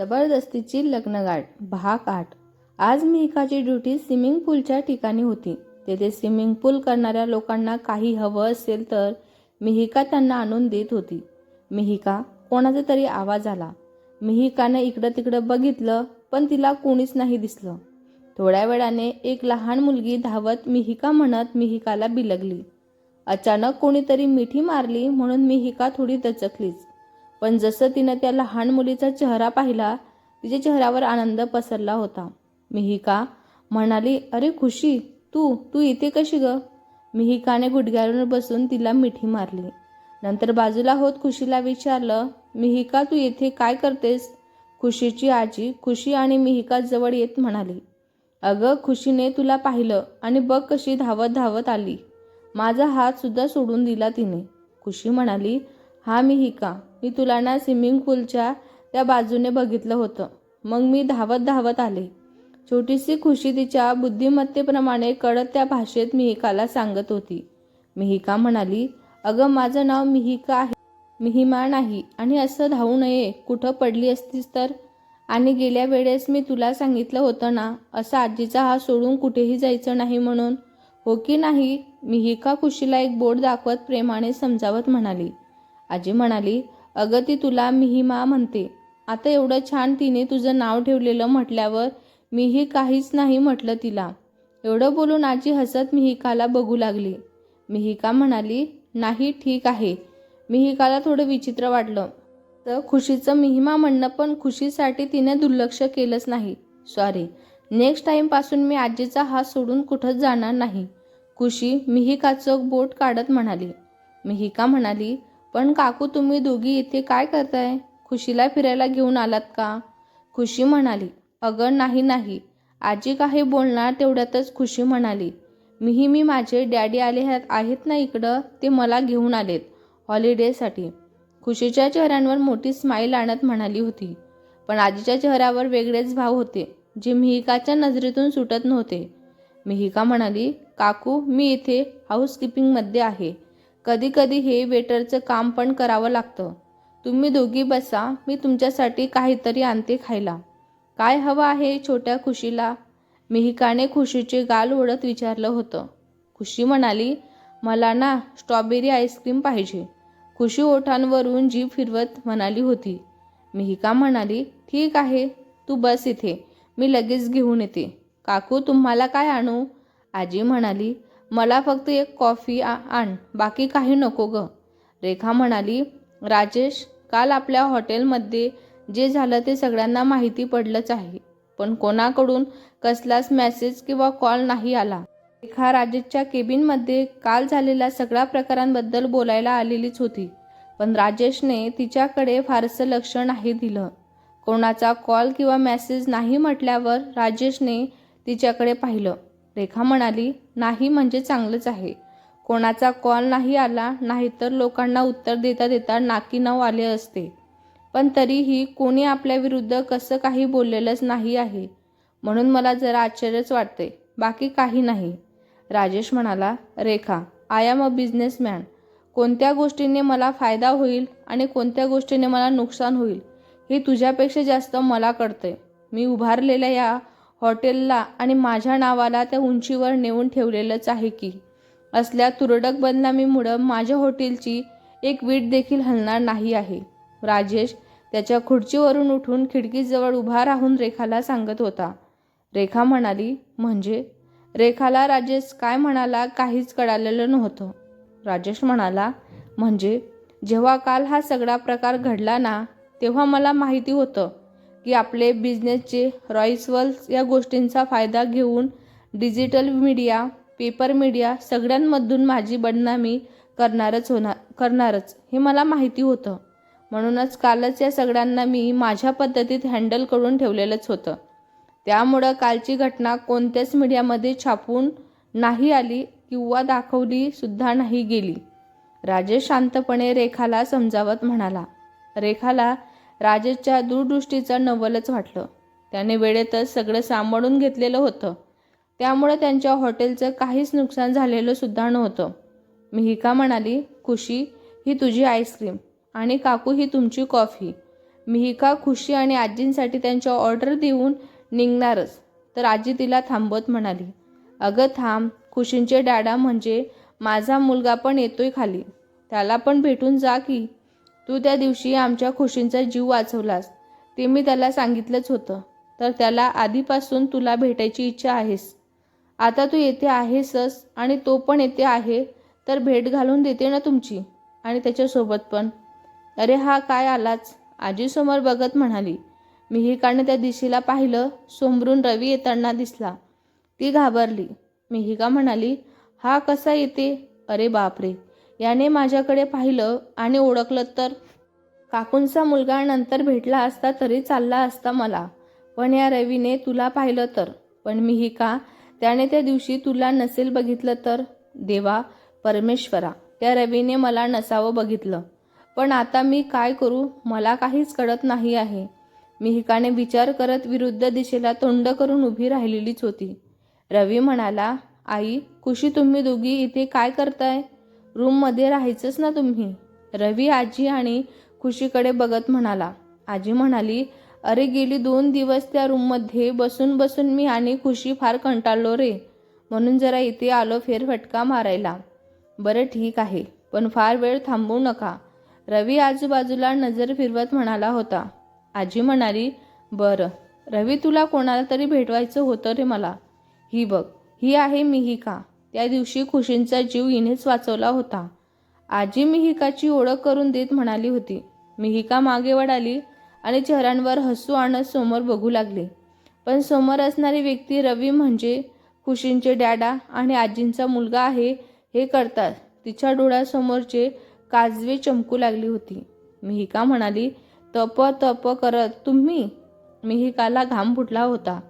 जबरदस्तीची लग्नगाठ भाग आठ. आज मिहिकाची ड्युटी स्विमिंग पूलच्या ठिकाणी होती. तेथे स्विमिंग पूल करणाऱ्या लोकांना काही हवं असेल तर मिहिका त्यांना आणून देत होती. मिहिका कोणाचा तरी आवाज आला. मिहिकानं इकडं तिकडं बघितलं पण तिला कोणीच नाही दिसलं. थोड्या वेळाने एक लहान मुलगी धावत मिहिका म्हणत मिहिकाला बिलगली. अचानक कोणीतरी मिठी मारली म्हणून मिहिका थोडी दचकलीच. पण जसं तिनं त्या लहान मुलीचा चेहरा पाहिला तिच्या चेहऱ्यावर आनंद पसरला होता. मिहिका म्हणाली अरे खुशी तू तू इथे कशी ग? मिहिकाने गुडघ्यावर बसून तिला मिठी मारली. नंतर बाजूला होत खुशीला विचारलं मिहिका तू येथे काय करतेस? खुशीची आजी खुशी आणि मिहिका जवळ येत म्हणाली अगं खुशीने तुला पाहिलं आणि बघ कशी धावत धावत आली. माझा हात सुद्धा सोडून दिला तिने. खुशी म्हणाली हा मिहिका मी तुला ना स्विमिंग पूलच्या त्या बाजूने बघितलं होतं. मग मी धावत धावत आले. छोटीशी खुशी तिच्या बुद्धिमत्तेप्रमाणे कळत त्या भाषेत मिहिकाला सांगत होती. मिहिका म्हणाली अगं माझं नाव मिहिका आहे. मिहिमा नाही. आणि असं धावू नये. कुठं पडली असतीस तर? आणि गेल्या वेळेस मी तुला सांगितलं होतं ना असं आजीचा हा सोडून कुठेही जायचं नाही म्हणून. हो की नाही? मिहिका खुशीला एक बोट दाखवत प्रेमाने समजावत म्हणाली. आजी म्हणाली अगं ती तुला मिहिमा म्हणते. आता एवढं छान तिने तुझं नाव ठेवलेलं म्हटल्यावर मीही काहीच नाही म्हटलं तिला. एवढं बोलून आजी हसत मिहिकाला बघू लागली. मिहिका म्हणाली नाही ठीक आहे. मिहिकाला थोडं विचित्र वाटलं. तर खुशीचं मिहिमा म्हणणं पण खुशीसाठी तिने दुर्लक्ष केलंच नाही. सॉरी नेक्स्ट टाईमपासून मी आजीचा हात सोडून कुठंच जाणार नाही. खुशी मिहिकाचं बोट काढत म्हणाली. मिहिका म्हणाली पण काकू तुम्ही दोघी इथे काय करताय? खुशीला फिरायला घेऊन आलात का? खुशी म्हणाली अगं नाही नाही. आजी काही बोलणार तेवढ्यातच खुशी म्हणाली मीही मी माझे डॅडी आले आहेत ना इकडं? ते मला घेऊन आलेत हॉलिडेसाठी. खुशीच्या चेहऱ्यांवर मोठी स्माईल आणत म्हणाली होती पण आजीच्या चेहऱ्यावर वेगळेच भाव होते जे मिहिकाच्या नजरेतून सुटत नव्हते. मिहिका म्हणाली काकू मी इथे हाऊसकीपिंगमध्ये आहे. कधी कधी हे वेटरचं काम पण करावं लागतं. तुम्ही दोघी बसा मी तुमच्यासाठी काहीतरी आणते खायला. काय हवं आहे छोट्या खुशीला? मिहिकाने खुशीचे गाल ओढत विचारलं होतं. खुशी म्हणाली मला ना स्ट्रॉबेरी आईस्क्रीम पाहिजे. खुशी ओठांवरून जीभ फिरवत म्हणाली होती. मिहिका म्हणाली ठीक आहे तू बस इथे. मी लगेच घेऊन येते. काकू तुम्हाला काय आणू? आजी म्हणाली मला फक्त एक कॉफी आ- आण बाकी काही नको ग. रेखा म्हणाली राजेश काल आपल्या हॉटेलमध्ये जे झालं ते सगळ्यांना माहिती पडलंच आहे पण कोणाकडून कसलाच मेसेज किंवा कॉल नाही आला. रेखा राजेशच्या केबिनमध्ये काल झालेल्या सगळ्या प्रकारांबद्दल बोलायला आलेलीच होती पण राजेशने तिच्याकडे फारसं लक्ष नाही दिलं. कोणाचा कॉल किंवा मेसेज नाही म्हटल्यावर राजेशने तिच्याकडे पाहिलं. रेखा म्हणाली नाही म्हणजे चांगलंच आहे. कोणाचा कॉल नाही आला नाहीतर लोकांना उत्तर देता देता नाकी नाव आले असते. पण तरीही कोणी आपल्या विरुद्ध कसं काही बोललेलंच नाही आहे. म्हणून मला जरा आश्चर्यच वाटते बाकी काही नाही. राजेश म्हणाला Rekha I am a businessman कोणत्या गोष्टीने मला फायदा होईल आणि कोणत्या गोष्टीने मला नुकसान होईल हे तुझ्यापेक्षा जास्त मला कळतंय. मी उभारलेल्या या हॉटेलला आणि माझ्या नावाला त्या उंचीवर नेऊन ठेवलेलंच आहे की. असल्या तुरडक बदनामीमुळं माझ्या हॉटेलची एक वीट देखील हलणार नाही आहे. राजेश त्याच्या खुर्चीवरून उठून खिडकीजवळ उभा राहून रेखाला सांगत होता. रेखा म्हणाली म्हणजे? रेखाला राजेश काय म्हणाला काहीच कळालेलं नव्हतं. राजेश म्हणाला म्हणजे? जेव्हा काल हा सगळा प्रकार घडला ना तेव्हा मला माहिती होतं की आपले बिझनेसचे रॉईसवल्स या गोष्टींचा फायदा घेऊन डिजिटल मीडिया पेपर मीडिया सगळ्यांमधून माझी बदनामी करणारच होणार करणारच हे मला माहिती होतं. म्हणूनच कालच या सगळ्यांना मी माझ्या पद्धतीत हँडल करून ठेवलेलंच होतं. त्यामुळं कालची घटना कोणत्याच मीडियामध्ये छापून नाही आली किंवा दाखवली सुद्धा नाही गेली. राजेश शांतपणे रेखाला समजावत म्हणाला रेखाला राजेशच्या दूरदृष्टीचं नवलच वाटलं. त्याने वेळेतच सगळं सांभाळून घेतलेलं होतं. त्यामुळे त्यांच्या हॉटेलचं काहीच नुकसान झालेलं सुद्धा नव्हतं. मिहिका म्हणाली खुशी ही तुझी आईस्क्रीम आणि काकू ही तुमची कॉफी. मिहिका खुशी आणि आजींसाठी त्यांच्या ऑर्डर देऊन निघणारच. तर आजी तिला थांबवत म्हणाली अगं थांब खुशींचे डॅडा म्हणजे माझा मुलगा पण येतोय खाली. त्याला पण भेटून जा की तू त्या दिवशी आमच्या खुशींचा जीव वाचवलास. ते मी त्याला सांगितलंच होतं. तर त्याला आधीपासून तुला भेटायची इच्छा आहेस. आता तू येथे आहेसच आणि तो पण येथे आहे तर भेट घालून देते ना तुमची आणि त्याच्यासोबत पण. अरे हा काय आलाच? आजीसमोर बघत म्हणाली. मिहिकाने त्या दिशेला पाहिलं सोमरून रवी येताना दिसला. ती घाबरली. मिहिका म्हणाली हा कसा येते? अरे बापरे! याने माझ्याकडे पाहिलं आणि ओळखलं तर. काकूंचा मुलगा नंतर भेटला असता तरी चालला असता मला. पण या रवीने तुला पाहिलं तर. पण मिहिका त्याने त्या दिवशी तुला नसेल बघितलं तर. देवा परमेश्वरा त्या रवीने मला नसावं बघितलं. पण आता मी काय करू? मला काहीच कळत नाही आहे. मिहिकाने विचार करत विरुद्ध दिशेला तोंड करून उभी राहिलेलीच होती. रवी म्हणाला आई खुशी तुम्ही दोघी इथे काय करताय? रूममध्ये राहायचंच ना तुम्ही? रवी आजी आणि खुशीकडे बघत म्हणाला. आजी म्हणाली अरे गेली दोन दिवस त्या रूममध्ये बसून बसून मी आणि खुशी फार कंटाळलो रे. म्हणून जरा इथे आलो फेरफटका मारायला. बरं ठीक आहे पण फार वेळ थांबवू नका. रवी आजूबाजूला नजर फिरवत म्हणाला होता. आजी म्हणाली बरं रवी तुला कोणाला तरी भेटवायचं होतं रे मला. ही बघ ही आहे मिहिका त्या दिवशी खुशींचा जीव हिनेच वाचवला होता. आजी मिहिकाची ओळख करून देत म्हणाली होती. मिहिका मागे वडाली आणि चेहऱ्यांवर हसू आणत समोर बघू लागले. पण समोर असणारी व्यक्ती रवी म्हणजे खुशींचे डॅडा आणि आजींचा मुलगा आहे हे करतात तिच्या डोळ्यासमोरचे काजवे चमकू लागली होती. मिहिका म्हणाली तप तप करत तुम्ही? मिहिकाला घाम फुटला होता.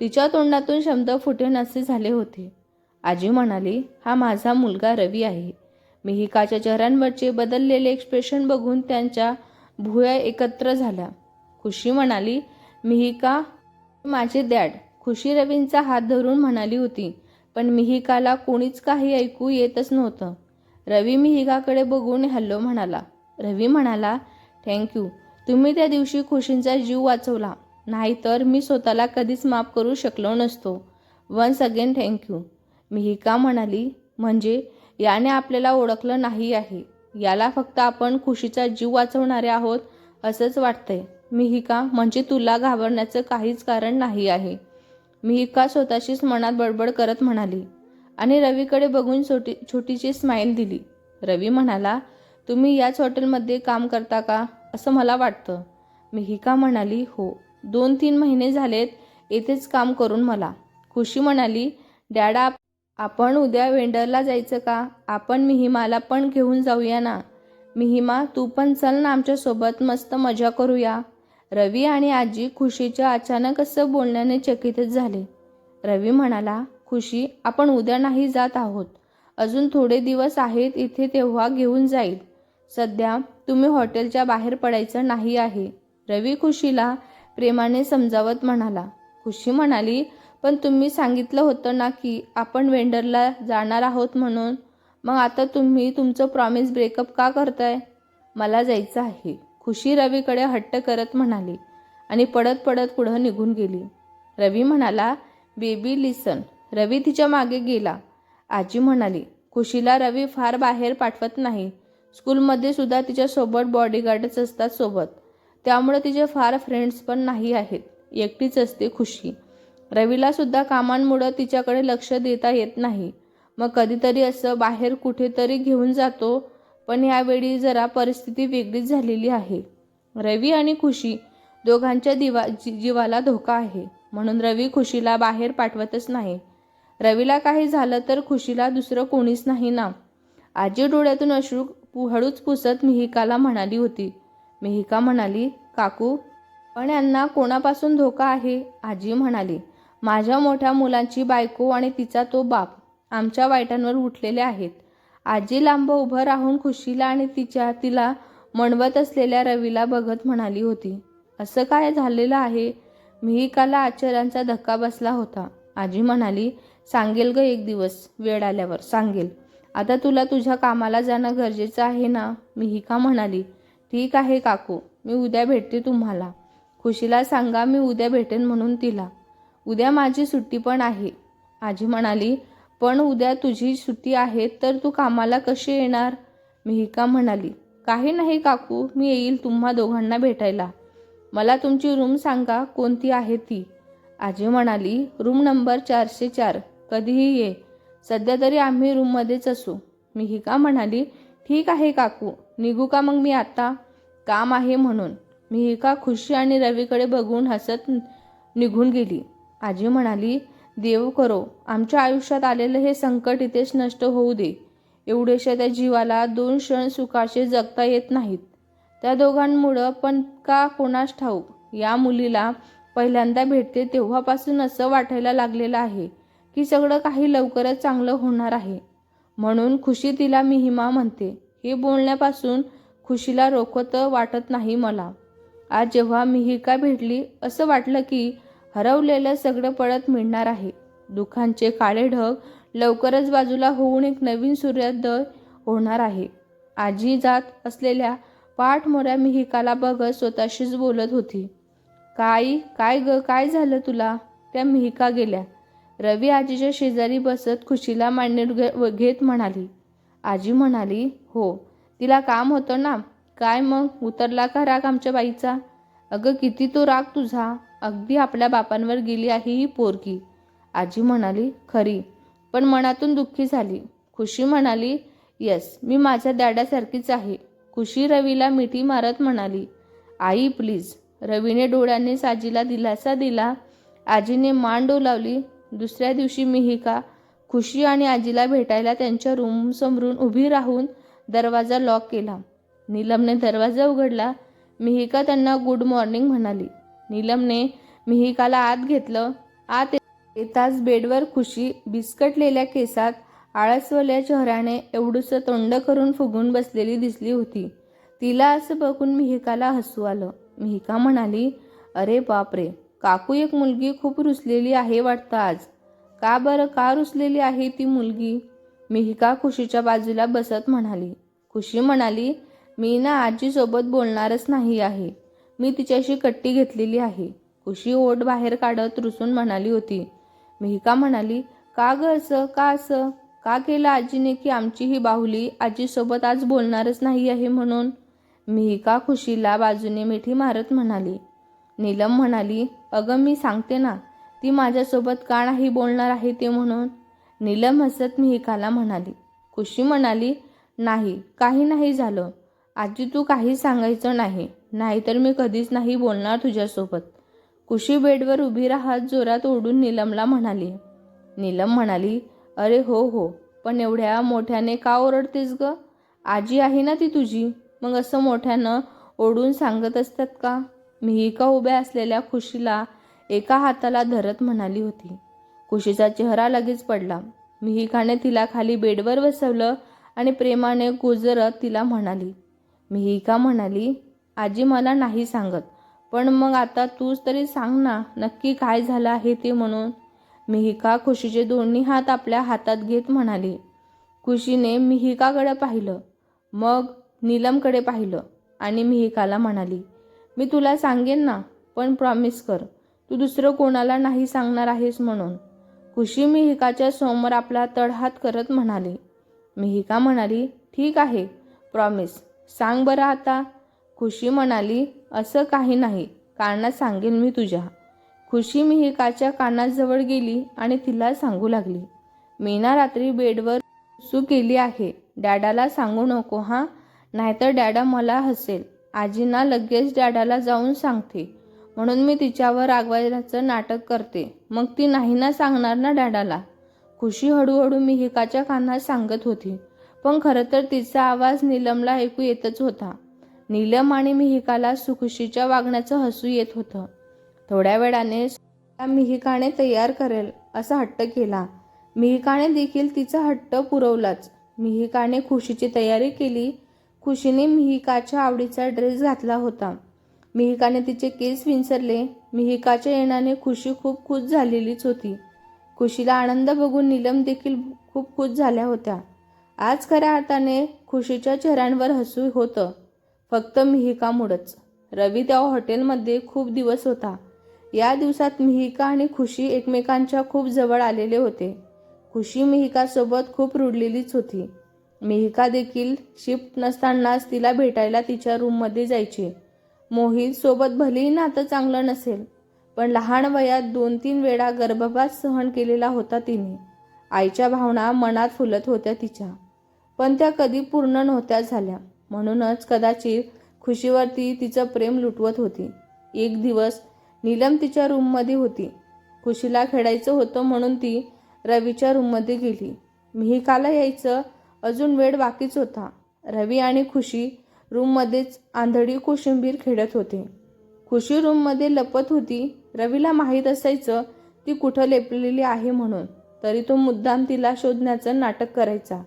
तिच्या तोंडातून शब्द फुटेनासे झाले होते. आजी म्हणाली हा माझा मुलगा रवी आहे. मिहिकाच्या चेहऱ्यांवरचे बदललेले एक्सप्रेशन बघून त्यांच्या भुया एकत्र झाल्या. खुशी म्हणाली मिहिका माझे दॅड खुशी रवींचा हात धरून म्हणाली होती पण मिहिकाला कोणीच काही ऐकू येतच नव्हतं. रवी मिहिकाकडे बघून हॅलो म्हणाला. रवी म्हणाला थँक्यू तुम्ही त्या दिवशी खुशींचा जीव वाचवला. नाहीतर मी स्वतःला कधीच माफ करू शकलो नसतो. वन्स अगेन थँक्यू मिहिका म्हणाली म्हणजे याने आपल्याला ओळखलं नाही आहे. याला फक्त आपण खुशीचा जीव वाचवणारे आहोत असंच वाटतंय. मिहिका म्हणजे तुला घाबरण्याचं काहीच कारण नाही आहे. मिहिका स्वतःशीच मनात बडबड करत म्हणाली. आणि रवीकडे बघून छोटी छोटीशी स्माईल दिली. रवी म्हणाला तुम्ही याच हॉटेलमध्ये काम करता का? असं मला वाटतं. मिहिका म्हणाली हो. दोन तीन महिने झालेत येथेच काम करून मला. खुशी म्हणाली डॅडा आपण उद्या वेंडरला जायचं का? आपण मिहिमाला पण घेऊन जाऊया ना. मिहिमा तू पण चल ना आमच्यासोबत मस्त मजा करूया. रवी आणि आजी खुशीच्या अचानक असं बोलण्याने चकितच झाले. रवी म्हणाला खुशी आपण उद्या नाही जात आहोत. अजून थोडे दिवस आहेत इथे तेव्हा घेऊन जाईल. सध्या तुम्ही हॉटेलच्या बाहेर पडायचं नाही आहे. रवी खुशीला प्रेमाने समजावत म्हणाला. खुशी म्हणाली पण तुम्ही सांगितलं होतं ना की आपण वेंडरला जाणार आहोत म्हणून. मग आता तुम्ही तुमचं प्रॉमिस ब्रेकअप का करताय? मला जायचं आहे. खुशी रवीकडे हट्ट करत म्हणाली आणि पडत पडत पुढं निघून गेली. रवी म्हणाला बेबी लिसन रवी तिच्यामागे गेला. आजी म्हणाली खुशीला रवी फार बाहेर पाठवत नाही. स्कूलमध्ये सुद्धा तिच्यासोबत बॉडीगार्डच असतात सोबत. त्यामुळे तिचे फार फ्रेंड्स पण नाही आहेत. एकटीच असते खुशी. रवीलासुद्धा कामांमुळं तिच्याकडे लक्ष देता येत नाही. मग कधीतरी असं बाहेर कुठेतरी घेऊन जातो पण यावेळी जरा परिस्थिती वेगळीच झालेली आहे. रवी आणि खुशी दोघांच्या दिवा जी जीवाला धोका आहे. म्हणून रवी खुशीला बाहेर पाठवतच नाही. रवीला काही झालं तर खुशीला दुसरं कोणीच नाही ना. आजी डोळ्यातून अश्रू पुहळूच पुसत मिहिकाला म्हणाली होती. मिहिका म्हणाली काकू पण यांना कोणापासून धोका आहे? आजी म्हणाली माझ्या मोठ्या मुलांची बायको आणि तिचा तो बाप आमच्या वाईटांवर उठलेले आहेत. आजी लांब उभं राहून खुशीला आणि तिच्या तिला म्हणवत असलेल्या रवीला बघत म्हणाली होती असं काय झालेलं आहे मिहिकाला आश्चर्यांचा धक्का बसला होता. आजी म्हणाली सांगेल ग एक दिवस वेळ आल्यावर सांगेल. आता तुला तुझ्या कामाला जाणं गरजेचं आहे ना मिहिका म्हणाली ठीक आहे काकू मी उद्या भेटते तुम्हाला. खुशीला सांगा मी उद्या भेटेन म्हणून तिला. उद्या माझी सुट्टी पण आहे. आजी म्हणाली पण उद्या तुझी सुट्टी आहे तर तू कामाला कशी येणार? मिहिका म्हणाली काही नाही काकू मी येईल तुम्हा दोघांना भेटायला. मला तुमची रूम सांगा कोणती आहे ती? आजी म्हणाली रूम नंबर चारशे चार कधीही ये. सध्या तरी आम्ही रूममध्येच असू. मिहिका म्हणाली ठीक आहे काकू निघू का मग मी आता? काम आहे म्हणून. मिहिका खुशी आणि रवीकडे बघून हसत निघून गेली. आजी म्हणाली देव करो आमच्या आयुष्यात आलेलं हे संकट इथेच नष्ट होऊ दे. एवढेशा त्या जीवाला दोन क्षण सुखाचे जगता येत नाहीत. त्या दोघांमुळं पण का कोणास ठाऊक? या मुलीला पहिल्यांदा भेटते तेव्हापासून असं वाटायला लागलेलं आहे की सगळं काही लवकरच चांगलं होणार आहे. म्हणून खुशी तिला मिहिमा म्हणते. हे बोलण्यापासून खुशीला रोखत वाटत नाही मला. आज जेव्हा मिहिका भेटली असं वाटलं की हरवलेलं सगळं परत मिळणार आहे. दुःखांचे काळे ढग लवकरच बाजूला होऊन एक नवीन सूर्योदय होणार आहे. आजी जात असलेल्या पाठमोऱ्या मिहिकाला बघत स्वतःशीच बोलत होती. काय काय ग काय झालं तुला? त्या मिहिका गेल्या. रवी आजीच्या शेजारी बसत खुशीला मांडणी घे- घेत म्हणाली. आजी म्हणाली हो तिला काम होतं ना. काय मग? उतरला का राग आमच्या बाईचा? अगं किती तो राग तुझा. अगदी आपल्या बापांवर गेली आहे ही पोरगी. आजी म्हणाली खरी. पण मनातून दुःखी झाली. खुशी म्हणाली येस मी माझ्या डॅडासारखीच आहे. खुशी रवीला मिठी मारत म्हणाली आई प्लीज. रवीने डोळ्यांनीच आजीला दिलासा दिला. आजीने मान डोलावली दुसऱ्या दिवशी मिहिका खुशी आणि आजीला भेटायला त्यांच्या रूमसमोरून उभी राहून दरवाजा लॉक केला. नीलमने दरवाजा उघडला. मिहिका त्यांना गुड मॉर्निंग म्हणाली? नीलमने मिहिकाला आत घेतलं. आत येताच बेडवर खुशी बिस्कटलेल्या केसात आळसवल्या चेहऱ्याने एवढंसं तोंड करून फुगून बसलेली दिसली होती. तिला असं बघून मिहिकाला हसू आलं. मिहिका म्हणाली अरे बापरे काकू एक मुलगी खूप रुसलेली आहे वाटतं आज. का बरं का रुसलेली आहे ती मुलगी? मिहिका खुशीच्या बाजूला बसत म्हणाली. खुशी म्हणाली मी ना आजीसोबत बोलणारच नाही आहे. मी तिच्याशी कट्टी घेतलेली आहे. खुशी ओट बाहेर काढत रुसून म्हणाली होती. मिहिका म्हणाली का ग असं? का असं? का केलं आजीने की आमची ही बाहुली आजीसोबत आज बोलणारच नाही आहे म्हणून? मिहिका खुशीला बाजूने मिठी मारत म्हणाली. नीलम म्हणाली अगं मी सांगते ना ती माझ्यासोबत का नाही बोलणार आहे ते म्हणून? नीलम हसत मिहिकाला म्हणाली. खुशी म्हणाली नाही काही नाही झालं. आजी तू काही सांगायचं नाही. नाहीतर मी कधीच नाही बोलणार तुझ्यासोबत. खुशी बेडवर उभी राहत जोरात ओढून नीलमला म्हणाली. नीलम म्हणाली अरे हो हो पण एवढ्या मोठ्याने का ओरडतेस ग? आजी आहे ना ती तुझी. मग असं मोठ्यानं ओढून सांगत असतात का? मिहिका उभ्या असलेल्या खुशीला एका हाताला धरत म्हणाली होती. खुशीचा चेहरा लगेच पडला. मिहिकाने तिला खाली बेडवर बसवलं आणि प्रेमाने गुजरत तिला म्हणाली मिहिका म्हणाली? आजी मला नाही सांगत. पण मग आता तूच तरी सांग ना नक्की काय झालं आहे ते म्हणून. मिहिका खुशीचे दोन्ही हात आपल्या हातात घेत म्हणाली. खुशीने मिहिकाकडे पाहिलं? मग नीलमकडे पाहिलं आणि मिहिकाला म्हणाली मी तुला सांगेन ना पण प्रॉमिस कर तू दुसरं कोणाला नाही सांगणार आहेस म्हणून. खुशी मिहिकाच्या समोर आपला तळहात करत म्हणाली मिहिका म्हणाली? ठीक आहे प्रॉमिस सांग बरं आता. खुशी म्हणाली असं काही नाही. कानात सांगेन मी तुझ्या. खुशी मिहिकाच्या कानाजवळ गेली आणि तिला सांगू लागली. मीना रात्री बेडवर सू केली आहे. डॅडाला सांगू नको हां? नाहीतर डॅडा मला हसेल. आजींना लगेच डॅडाला जाऊन सांगते. म्हणून मी तिच्यावर रागवायचं नाटक करते. मग ती नाही ना सांगणार ना डॅडाला? खुशी हळूहळू मिहिकाच्या कानात सांगत होती. पण खरं तर तिचा आवाज नीलमला ऐकू येतच होता. नीलम आणि मिहिकाला सुखुशीच्या वागण्याचं हसू येत होतं. थोड्या वेळाने मिहिकाने तयार करेल असा हट्ट केला. मिहिकाने देखील तिचा हट्ट पुरवलाच. मिहिकाने खुशीची तयारी केली. खुशीने मिहिकाच्या आवडीचा ड्रेस घातला होता. मिहिकाने तिचे केस विंचरले. मिहिकाच्या येण्याने खुशी खूप खुश झालेलीच होती. खुशीला आनंद बघून नीलम देखील खूप खुश झाल्या होत्या. आज खऱ्या अर्थाने खुशीच्या चेहऱ्यांवर हसू होतं. फक्त मिहिकामुळंच रवी त्या हॉटेलमध्ये खूप दिवस होता. या दिवसात मिहिका आणि खुशी एकमेकांच्या खूप जवळ आलेले होते. खुशी मिहिकासोबत खूप रुडलेलीच होती. मिहिका देखील शिफ्ट नसतानाच तिला भेटायला तिच्या रूममध्ये जायची. मोहित सोबत भलेही नातं चांगलं नसेल पण लहान वयात दोन तीन वेळा गर्भपात सहन केलेला होता तिने. आईच्या भावना मनात फुलत होत्या तिच्या. पण त्या कधी पूर्ण नव्हत्या झाल्या. म्हणूनच कदाचित खुशीवरती तिचं प्रेम लुटवत होती. एक दिवस नीलम तिच्या रूममध्ये होती. खुशीला खेळायचं होतं म्हणून ती रवीच्या रूममध्ये गेली. मिहिकाला यायचं अजून वेळ बाकीच होता. रवी आणि खुशी रूममध्येच आंधळी कोशिंबीर खेळत होते. खुशी रूममध्ये लपत होती. रवीला माहीत असायचं ती कुठं लेपलेली आहे म्हणून. तरी तो मुद्दाम तिला शोधण्याचं नाटक करायचा.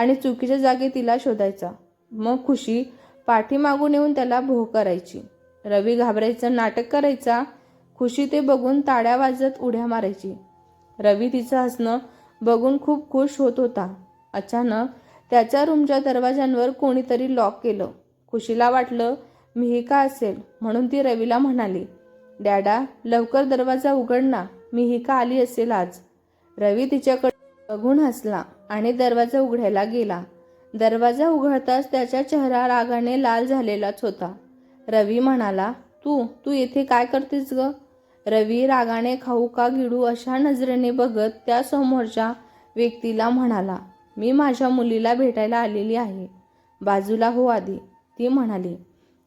आणि चुकीच्या जागी तिला शोधायचा. मग खुशी पाठीमागून येऊन त्याला भोग करायची. रवी घाबरायचं नाटक करायचा. खुशी ते बघून ताड्या वाजत उड्या मारायची. रवी तिचं हसणं बघून खूप खुश होत होता. अचानक त्याच्या रूमच्या दरवाजांवर कोणीतरी लॉक केलं. खुशीला वाटलं मिहिका असेल? म्हणून ती रवीला म्हणाली डॅडा लवकर दरवाजा उघड ना. मिहिका आली असेल आज? रवी तिच्याकडे बघून हसला आणि दरवाजा उघडायला गेला. दरवाजा उघडताच त्याचा चेहरा रागाने लाल झालेलाच होता. रवी म्हणाला तू तू येथे काय करतेस ग? रवी रागाने खाऊ का गिडू अशा नजरेने बघत त्या समोरच्या व्यक्तीला म्हणाला मी माझ्या मुलीला भेटायला आलेली आहे. बाजूला हो आधी. ती म्हणाली.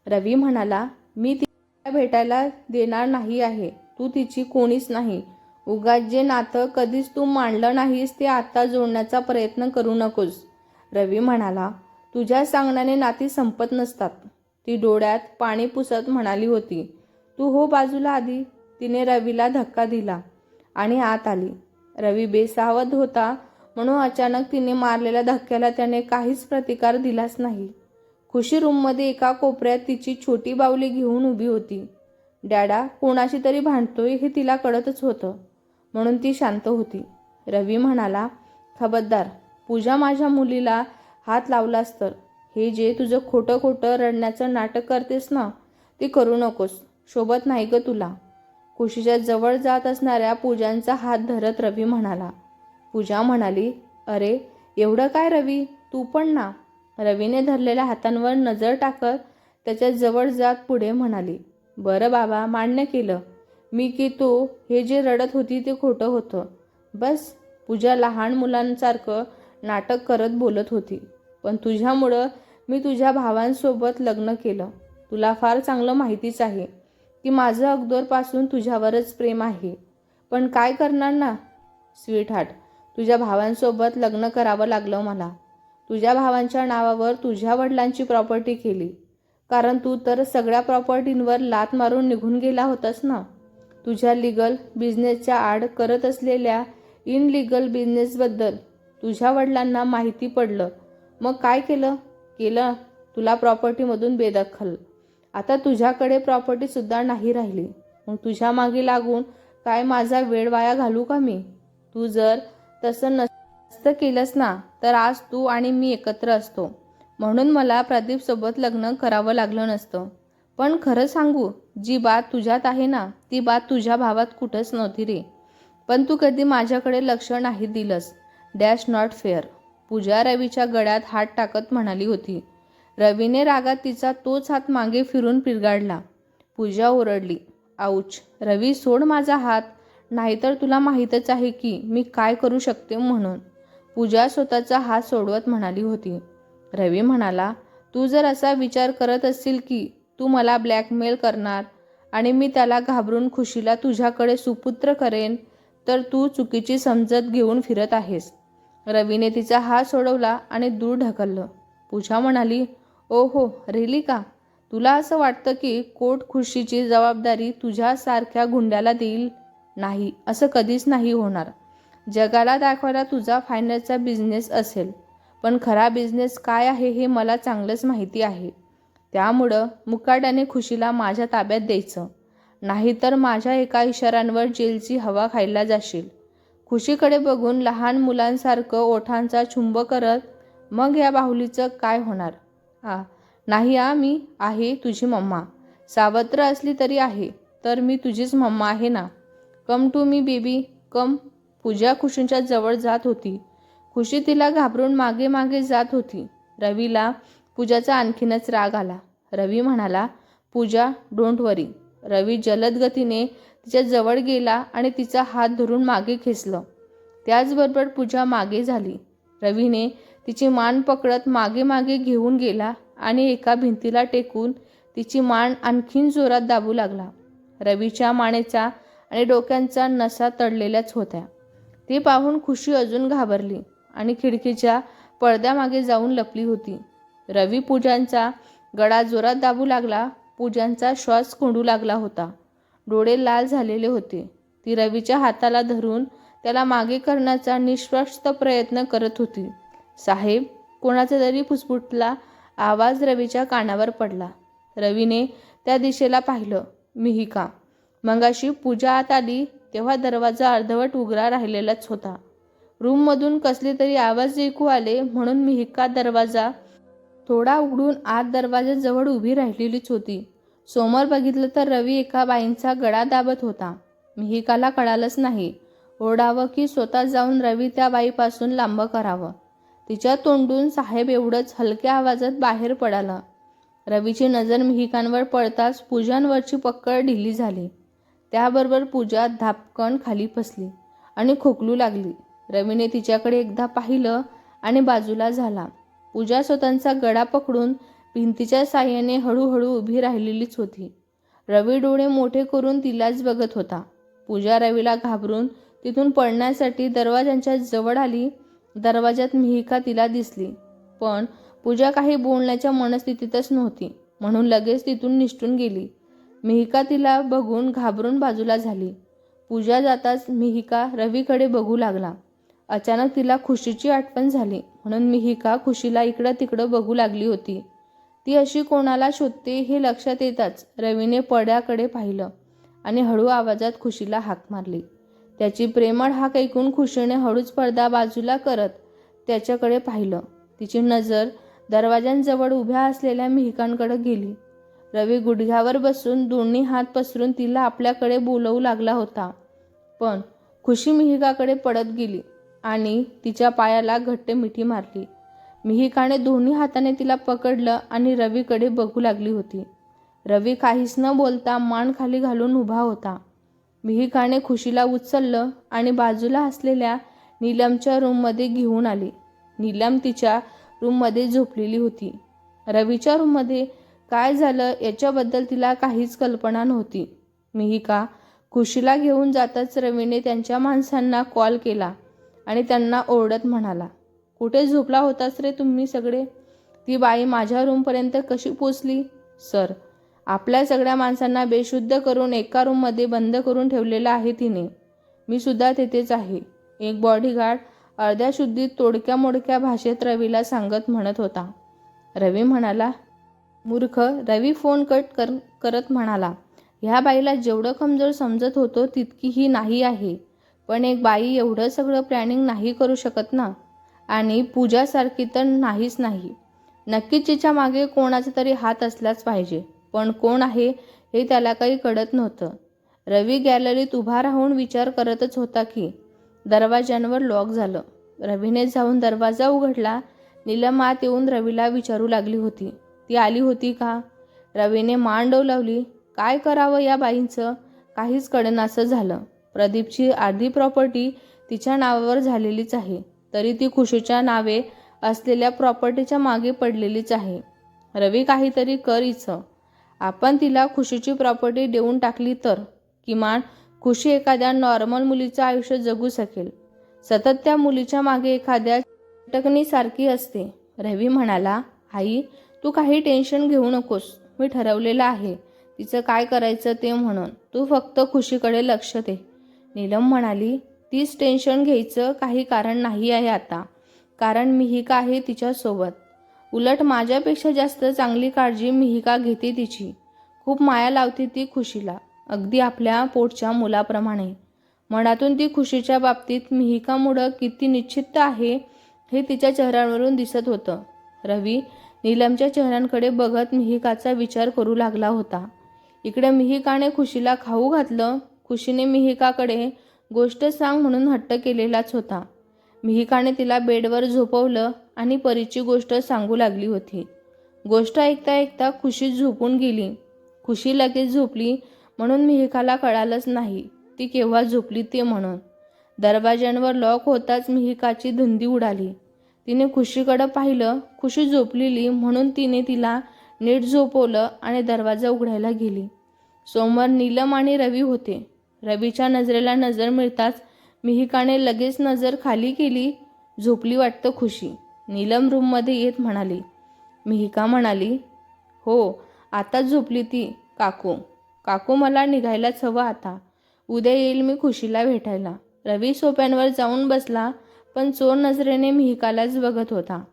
रवी म्हणाला मी तिला भेटायला देणार नाही आहे. तू तिची कोणीच नाही. उगाच जे नातं कधीच तू मांडलं नाहीस ते आता जोडण्याचा प्रयत्न करू नकोस. रवी म्हणाला तुझ्या सांगण्याने नाती संपत नसतात. ती डोळ्यात पाणी पुसत म्हणाली होती. तू हो बाजूला आधी. तिने रवीला धक्का दिला आणि आत आली. रवी बेसावध होता म्हणून अचानक तिने मारलेल्या धक्क्याला त्याने काहीच प्रतिकार दिलाच नाही. खुशी रूममध्ये एका कोपऱ्यात तिची छोटी बावली घेऊन उभी होती. डॅडा कोणाशी तरी भांडतोय हे तिला कळतच होतं. म्हणून ती शांत होती. रवी म्हणाला खबरदार पूजा माझ्या मुलीला हात लावलास तर. हे जे तुझं खोटं खोटं रडण्याचं नाटक करतेस ना ते करू नकोस. शोभत नाही ग तुला. कुशीच्या जवळ जात असणाऱ्या पूजांचा हात धरत रवी म्हणाला. पूजा म्हणाली अरे एवढं काय रवी? तू पण ना. रवीने धरलेल्या हातांवर नजर टाकत त्याच्याजवळ जात पुढे म्हणाली बरं बाबा मान्य केलं. मी की तू हे जे रडत होती ते खोटं होतं. बस पूजा लहान मुलांसारखं नाटक करत बोलत होती. पण तुझ्यामुळं मी तुझ्या भावांसोबत लग्न केलं. तुला फार चांगलं माहितीच आहे की माझं अगोदरपासून तुझ्यावरच प्रेम आहे. पण काय करणार ना? स्वीट हार्ट तुझ्या भावांसोबत लग्न करावं लागलं मला. तुझ्या भावांच्या नावावर तुझ्या वडिलांची प्रॉपर्टी केली. कारण तू तर सगळ्या प्रॉपर्टींवर लात मारून निघून गेला होतास ना? तुझ्या लिगल बिझनेसच्या आड करत असलेल्या इनलिगल बिझनेसबद्दल तुझ्या वडिलांना माहिती पडलं. मग काय केलं? केलं. तुला प्रॉपर्टीमधून बेदखल. आता तुझ्याकडे प्रॉपर्टीसुद्धा नाही राहिली. मग तुझ्या मागे लागून काय माझा वेळ वाया घालू का मी? तू जर तसं नसतं केलंस ना तर आज तू आणि मी एकत्र असतो. म्हणून मला प्रदीपसोबत लग्न करावं लागलं नसतं. पण खरं सांगू जी बात तुझ्यात आहे ना ती बात तुझ्या भावात कुठंच नव्हती रे. पण तू कधी माझ्याकडे लक्ष नाही दिलंस. Dash not fair. पूजा रवीच्या गळ्यात हात टाकत म्हणाली होती. रवीने रागात तिचा तोच हात मागे फिरून पिरगाडला. पूजा ओरडली. आऊच रवी सोड माझा हात. नाहीतर तुला माहीतच आहे की मी काय करू शकते म्हणून. पूजा स्वतःचा हात सोडवत म्हणाली होती. रवी म्हणाला तू जर असा विचार करत असशील की तू मला ब्लॅकमेल करणार आणि मी त्याला घाबरून खुशीला तुझ्याकडे सुपुत्र करेन तर तू चुकीची समजत घेऊन फिरत आहेस. रवीने तिचा हात सोडवला आणि दूर ढकललं. पूजा म्हणाली ओ हो रेली का? तुला असं वाटतं की कोट खुशीची जबाबदारी तुझ्यासारख्या गुंड्याला देईल? नाही असं कधीच नाही होणार. जगाला दाखवायला तुझा फायनान्सचा बिझनेस असेल. पण खरा बिझनेस काय आहे हे मला चांगलंच माहिती आहे. त्यामुळं मुकाट्याने खुशीला माझ्या ताब्यात द्यायचं. नाहीतर माझ्या एका इशाऱ्यांवर जेलची हवा खायला जाशील. खुशीकडे बघून लहान मुलांसारखं ओठांचा चुंब करत मग या बाहुलीचं काय होणार? आ नाही आ मी आहे तुझी मम्मा. सावत्र असली तरी आहे तर मी तुझीच मम्मा आहे ना? कम टू मी बेबी कम. पूजा खुशींच्या जवळ जात होती. खुशी तिला घाबरून मागे मागे जात होती. रवीला पूजाचा आणखीनच राग आला. रवी म्हणाला पूजा डोंट वरी रवी जलद गतीने तिच्या जवळ गेला आणि तिचा हात धरून मागे खेचलं. त्याचबरोबर पूजा मागे झाली. रवीने तिची मान पकडत मागे मागे घेऊन गेला आणि एका भिंतीला टेकून तिची मान आणखीन जोरात दाबू लागला. रवीच्या मानेचा आणि डोक्यांचा नसा तडलेल्याच होत्या. ते पाहून खुशी अजून घाबरली आणि खिडकीच्या पडद्यामागे जाऊन लपली होती. रवी पूजांचा गळा जोरात दाबू लागला. पूजांचा श्वास कोंडू लागला होता. डोळे लाल झालेले होते. ती रवीच्या हाताला धरून त्याला मागे करण्याचा निश्वास्त प्रयत्न करत होती. साहेब कोणाचा तरी फुसफुटला आवाज रवीच्या कानावर पडला. रवीने त्या दिशेला पाहिलं. मिहिका मगाशी पूजा आत आली तेव्हा दरवाजा अर्धवट उघडा राहिलेलाच होता. रूममधून कसले तरी आवाज ऐकू आले म्हणून मिहिका दरवाजा थोडा उघडून आत दरवाजाजवळ उभी राहिलेलीच होती. समोर बघितलं तर रवी एका बाईंचा गळा दाबत होता. मिहिकाला कळालंच नाही. ओढावं की स्वतः जाऊन रवी त्या बाईपासून लांब करावं? तिच्या तोंडून साहेब एवढंच हलक्या आवाजात बाहेर पडाला. रवीची नजर मिहिकांवर पडताच पूजांवरची पक्कड ढिली झाली. त्याबरोबर पूजा धापकण खाली फसली आणि खोकलू लागली. रवीने तिच्याकडे एकदा पाहिलं आणि बाजूला झाला. पूजा स्वतःचा गळा पकडून भिंतीच्या साह्याने हळूहळू उभी राहिलेलीच होती. रवी डोळे मोठे करून तिलाच बघत होता. पूजा रवीला घाबरून तिथून पडण्यासाठी दरवाजांच्या जवळ आली. दरवाजात मिहिका तिला दिसली. पण पूजा काही बोलण्याच्या मनस्थितीतच नव्हती. म्हणून लगेच तिथून निष्ठून गेली. मिहिका तिला बघून घाबरून बाजूला झाली. पूजा जाताच मिहिका रवीकडे बघू लागला. अचानक तिला खुशीची आठवण झाली. म्हणून मिहिका खुशीला इकडं तिकडं बघू लागली होती. ती अशी कोणाला शोधते हे लक्षात येताच रवीने पड्याकडे पाहिलं आणि हळू आवाजात खुशीला हाक मारली. त्याची प्रेमळ हाक ऐकून खुशीने हळूच पडदा बाजूला करत त्याच्याकडे पाहिलं. तिची नजर दरवाजांजवळ उभ्या असलेल्या मिहिकांकडे गेली. रवी गुडघ्यावर बसून दोन्ही हात पसरून तिला आपल्याकडे बोलवू लागला होता. पण खुशी मिहिकाकडे पडत गेली. आणि तिच्या पायाला घट्ट मिठी मारली. मिहिकाने दोन्ही हाताने तिला पकडलं आणि रवीकडे बघू लागली होती. रवी काहीच न बोलता मान खाली घालून उभा होता. मिहिकाने खुशीला उचललं आणि बाजूला असलेल्या नीलमच्या रूममध्ये घेऊन आली. नीलम तिच्या रूममध्ये झोपलेली होती. रवीच्या रूममध्ये काय झालं याच्याबद्दल तिला काहीच कल्पना नव्हती. मिहिका खुशीला घेऊन जाताच रवीने त्यांच्या माणसांना कॉल केला. आणि त्यांना ओरडत म्हणाला कुठे झोपला होतास रे तुम्ही सगळे? ती बाई माझ्या रूमपर्यंत कशी पोचली? सर आपल्या सगळ्या माणसांना बेशुद्ध करून एका रूममध्ये बंद करून ठेवलेलं आहे तिने. मी सुद्धा तेथेच आहे. एक बॉडीगार्ड अर्ध्या शुद्धीत तोडक्या मोडक्या भाषेत रवीला सांगत म्हणत होता. रवी म्हणाला मूर्ख रवी फोन कट कर करत म्हणाला ह्या बाईला जेवढं कमजोर समजत होतो तितकी ही नाही आहे. पण एक बाई एवढं सगळं प्लॅनिंग नाही करू शकत ना. आणि पूजासारखी तर नाहीच नाही. नक्कीच तिच्यामागे कोणाचा तरी हात असलाच पाहिजे. पण कोण आहे हे त्याला काही कळत नव्हतं. रवी गॅलरीत उभा राहून विचार करतच होता की दरवाज्यांवर लॉक झालं. रवीने जाऊन दरवाजा उघडला. नीलम आत येऊन रवीला विचारू लागली होती. ती आली होती का? रवीने मान डोलावली काय करावं या बाईंचं? काहीच कळेनासं झालं. प्रदीपची आधी प्रॉपर्टी तिच्या नावावर झालेलीच आहे. तरी ती खुशीच्या नावे असलेल्या प्रॉपर्टीच्या मागे पडलेलीच आहे. रवी काहीतरी कर इचं आपण तिला खुशीची प्रॉपर्टी देऊन टाकली तर किमान खुशी एखाद्या नॉर्मल मुलीचं आयुष्य जगू शकेल. सतत त्या मुलीच्या मागे एखाद्या टकणीसारखी असते. रवी म्हणाला आई तू काही टेन्शन घेऊ नकोस. मी ठरवलेलं आहे. तिचं काय करायचं ते म्हणून. तू फक्त खुशीकडे लक्ष दे. नीलम म्हणाली तीच टेन्शन घ्यायचं काही कारण नाही आहे आता. कारण मिहिका आहे तिच्यासोबत. उलट माझ्यापेक्षा जास्त चांगली काळजी मिहिका घेते तिची. खूप माया लावते ती खुशीला अगदी आपल्या पोटच्या मुलाप्रमाणे. मनातून ती खुशीच्या बाबतीत मिहिकामुळं किती निश्चित आहे हे तिच्या चेहऱ्यावरून दिसत होतं. रवी नीलमच्या चेहऱ्यांकडे बघत मिहिकाचा विचार करू लागला होता. इकडे मिहिकाने खुशीला खाऊ घातलं खुशीने मिहिकाकडे गोष्ट सांग म्हणून हट्ट केलेलाच होता. मिहिकाने तिला बेडवर झोपवलं आणि परीची गोष्ट सांगू लागली होती. गोष्ट ऐकता ऐकता खुशी झोपून गेली. खुशी लगेच झोपली म्हणून मिहिकाला कळालंच नाही ती केव्हा झोपली ते म्हणून. दरवाज्यांवर लॉक होताच मिहिकाची धुंदी उडाली. तिने खुशीकडं पाहिलं खुशी झोपलेली म्हणून तिने तिला नीट झोपवलं आणि दरवाजा उघडायला गेली. सोमवार नीलम आणि रवी होते. रवीच्या नजरेला नजर मिळताच मिहिकाने लगेच नजर खाली केली झोपली वाटतं खुशी. नीलम रूममध्ये येत म्हणाली मिहिका म्हणाली हो आताच झोपली ती काकू. काकू मला निघायलाच हवं आता. उद्या येईल मी खुशीला भेटायला. रवी सोप्यांवर जाऊन बसला पण चोर नजरेने मिहिकालाच बघत होता.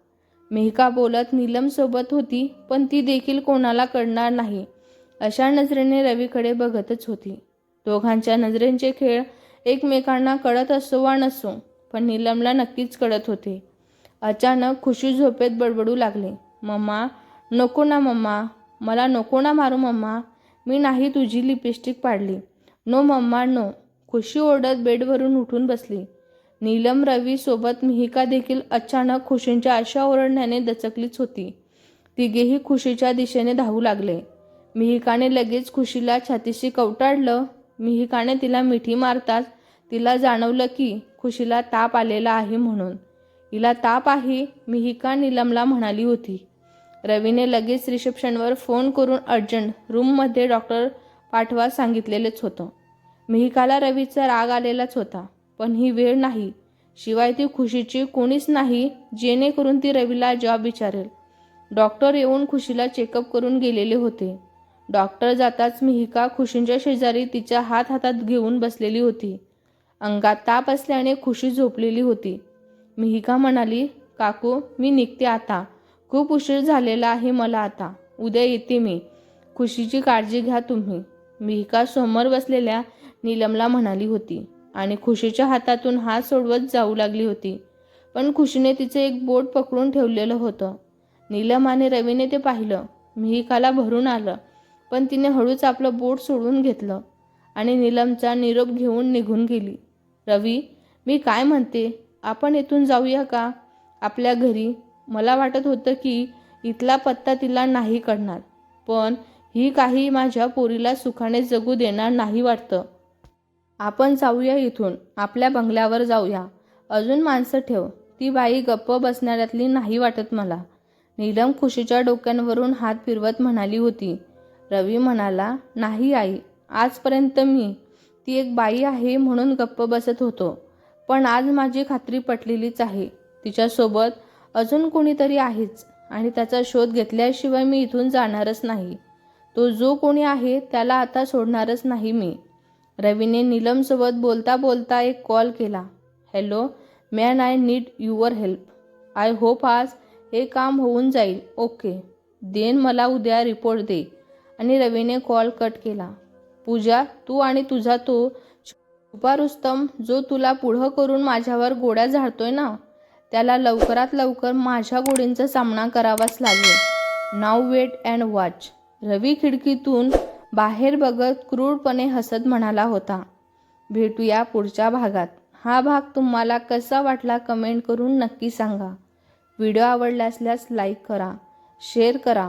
मिहिका बोलत नीलमसोबत होती पण ती देखील कोणाला कळणार नाही. अशा नजरेने रवीकडे बघतच होती. दोघांच्या नजरेंचे खेळ एकमेकांना कळत असो वा नसो पण नीलमला नक्कीच कळत होते. अचानक खुशी झोपेत बडबडू लागले. मम्मा नको ना मम्मा. मला नको ना मारू मम्मा. मी नाही तुझी लिपस्टिक पाडली. No mamma no. खुशी ओरडत बेडवरून उठून बसली. नीलम रवी सोबत मिहिका देखील अचानक खुशींच्या अशा ओरडण्याने दचकलीच होती. तिघेही खुशीच्या दिशेने धावू लागले. मिहिकाने लगेच खुशीला छातीशी कवटाळलं. मिहिकाने तिला मिठी मारताच तिला जाणवलं की खुशीला ताप आलेला आहे म्हणून. हिला ताप आहे मिहिका नीलमला म्हणाली होती. रवीने लगेच रिसेप्शनवर फोन करून अर्जंट रूममध्ये डॉक्टर पाठवा सांगितलेलेच होतं. मिहिकाला रवीचा राग आलेलाच होता पण ही वेळ नाही. शिवाय ती खुशीची कोणीच नाही जेणेकरून ती रवीला जॉब विचारेल. डॉक्टर येऊन खुशीला चेकअप करून गेलेले होते. डॉक्टर जाताच मिहिका खुशींच्या शेजारी तिच्या हात हातात घेऊन बसलेली होती. अंगात ताप असल्याने खुशी झोपलेली होती. मिहिका म्हणाली काकू मी निघते आता. खूप उशीर झालेला आहे मला आता. उद्या येते मी. खुशीची काळजी घ्या तुम्ही. मिहिका समोर बसलेल्या नीलमला म्हणाली होती आणि खुशीच्या हातातून हात सोडवत जाऊ लागली होती. पण खुशीने तिचे एक बोट पकडून ठेवलेलं होतं. नीलम आणि रवीने ते पाहिलं. मिहिकाला भरून आलं. पण तिने हळूच आपलं बोट सोडून घेतलं आणि नीलमचा निरोप घेऊन निघून गेली. रवी मी काय म्हणते? आपण इथून जाऊया का? आपल्या घरी. मला वाटत होतं की इथला पत्ता तिला नाही कळणार पण ही काही माझ्या पोरीला सुखाने जगू देणार नाही वाटतं. आपण जाऊया इथून. आपल्या बंगल्यावर जाऊया. अजून माणसं ठेव. ती बाई गप्प बसणाऱ्यातली नाही वाटत मला. नीलम खुशीच्या डोक्यांवरून हात फिरवत म्हणाली होती. रवी म्हणाला नाही आई आजपर्यंत मी ती एक बाई आहे म्हणून गप्प बसत होतो. पण आज माझी खात्री पटलेलीच आहे. तिच्यासोबत अजून कोणीतरी आहेच आणि त्याचा शोध घेतल्याशिवाय मी इथून जाणारच नाही. तो जो कोणी आहे त्याला आता सोडणारच नाही मी. रवीने नीलमसोबत बोलता बोलता एक कॉल केला. Hello man I need your help. I hope आज हे काम होऊन जाईल. ओके. देन मला उद्या रिपोर्ट दे. आणि रवीने कॉल कट केला. पूजा तू आणि तुझा तो छुपा रुस्तम जो तुला पुढं करून माझ्यावर गोड्या झाडतोय ना त्याला लवकरात लवकर माझ्या गोडींचा सामना करावाच लागेल. Now wait and watch Ravi खिडकीतून बाहेर बघत क्रूरपणे हसत म्हणाला होता. भेटूया पुढच्या भागात. हा भाग तुम्हाला कसा वाटला कमेंट करून नक्की सांगा. व्हिडिओ आवडला असल्यास लाईक करा शेअर करा.